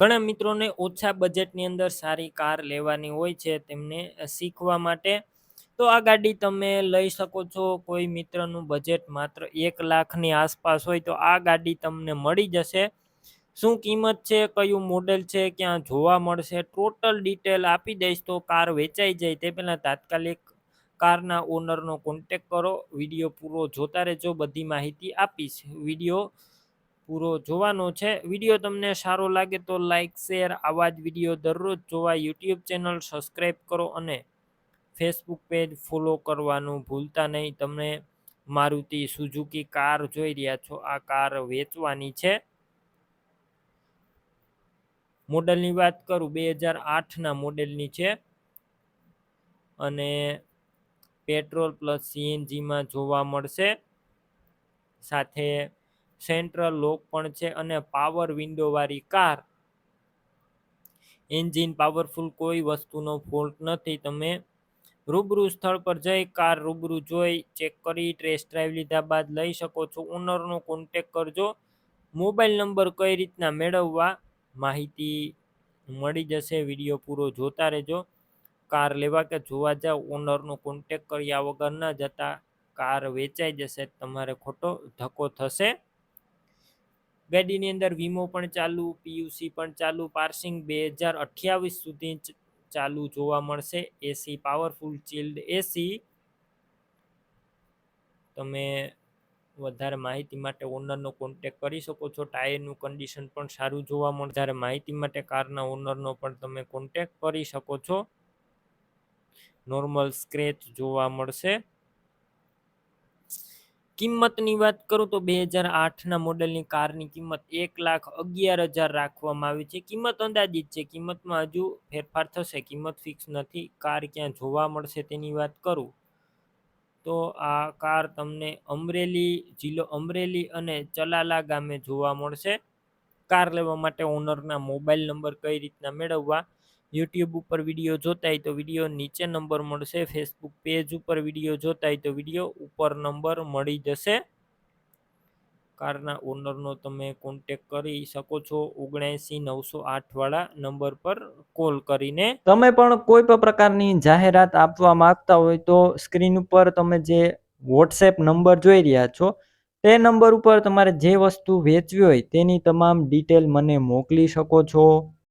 ઘણા મિત્રોને ઓછા બજેટની અંદર સારી કાર લેવાની હોય છે તેમને શીખવા માટે. તો આ ગાડી તમે લઈ શકો છો. કોઈ મિત્રનું બજેટ માત્ર એક લાખની આસપાસ હોય તો આ ગાડી તમને મળી જશે. શું કિંમત છે, કયું મોડેલ છે, ક્યાં જોવા મળશે ટોટલ ડિટેલ આપી દઈશ તો કાર વેચાઈ જાય. તે પહેલાં તાત્કાલિક કારના ઓનરનો કોન્ટેક કરો. વીડિયો પૂરો જોતા રહેજો. બધી માહિતી આપીશ. વીડિયો પૂરો જોવાનો છે. વીડિયો તમને સારો લાગે તો લાઇક શેર આવા જ વીડિયો દરરોજ જોવા યુટ્યુબ ચેનલ સબસ્ક્રાઈબ કરો અને ફેસબુક પેજ ફોલો કરવાનું ભૂલતા નહીં. તમે મારુતિ સુઝુકી કાર જોઈ રહ્યા છો. આ કાર વેચવાની છે. મોડલની વાત કરું, બે હજાર આઠના મોડેલની છે. અને પેટ્રોલ પ્લસ સીએનજીમાં જોવા મળશે. સાથે સેન્ટ્રલ લોક પણ છે અને પાવર વિન્ડોવાળી કાર. એન્જિન પાવરફુલ કોઈ વસ્તુનો ફોલ્ટ નથી. તમે રૂબરૂ સ્થળ પર જઈ કાર રૂબરૂ જોઈ ચેક કરી ટેસ્ટ ડ્રાઈવ લીધા બાદ લઈ શકો છો. ઓનરનો કોન્ટેક કરજો. મોબાઈલ નંબર કઈ રીતના મેળવવા? માહિતી મળી જશે. વીડિયો પૂરો જોતા રહેજો. કાર લેવા કે જોવા જાવ ઓનરનો કોન્ટેક કર્યા વગર ન જતા. કાર વેચાઈ જશે. તમારે ખોટો ધક્કો થશે. ગાડીની અંદર વીમો પણ ચાલુ પીયુસી પણ ચાલુ, પાર્સિંગ બે હજાર અઠ્યાવીસ સુધી ચાલુ જોવા મળશે. AC, powerful chilled AC. તમે વધારે માહિતી માટે ઓનરનો કોન્ટેક કરી શકો છો. ટાયરનું કન્ડિશન પણ સારું જોવા મળે. વધારે માહિતી માટે કારના ઓનરનો પણ તમે કોન્ટેક કરી શકો છો. નોર્મલ સ્ક્રેચ જોવા મળશે. કિંમતની વાત કરું તો બે હજાર આઠના મોડેલની કારની કિંમત એક લાખ અગિયાર હજાર રાખવામાં આવી છે. કિંમત અંદાજિત છે. કિંમતમાં હજુ ફેરફાર થશે. કિંમત ફિક્સ નથી. કાર ક્યાં જોવા મળશે તેની વાત કરું તો આ કાર તમને અમરેલી જિલ્લો અમરેલી અને ચલાલા ગામે જોવા મળશે. કાર લેવા માટે ઓનરના મોબાઈલ નંબર કઈ રીતના મેળવવા યુટ્યુબ ઉપર વીડિયો જોતા હોય તો વીડિયો નીચે નંબર મળશે ફેસબુક પેજ ઉપર વીડિયો જોતા હોય તો વીડિયો ઉપર નંબર મળી જશે. કારના ઓનરનો તમે કોન્ટેક કરી શકો છો ઓગણસી નવસો આઠવાળા નંબર પર કોલ કરીને. તમે પણ કોઈ પણ પ્રકારની જાહેરાત આપવા માંગતા હોય તો સ્ક્રીન ઉપર તમે જે વોટ્સએપ નંબર જોઈ રહ્યા છો, તે નંબર ઉપર તમારે જે વસ્તુ વેચવી હોય તેની તમામ ડિટેલ મને મોકલી શકો છો.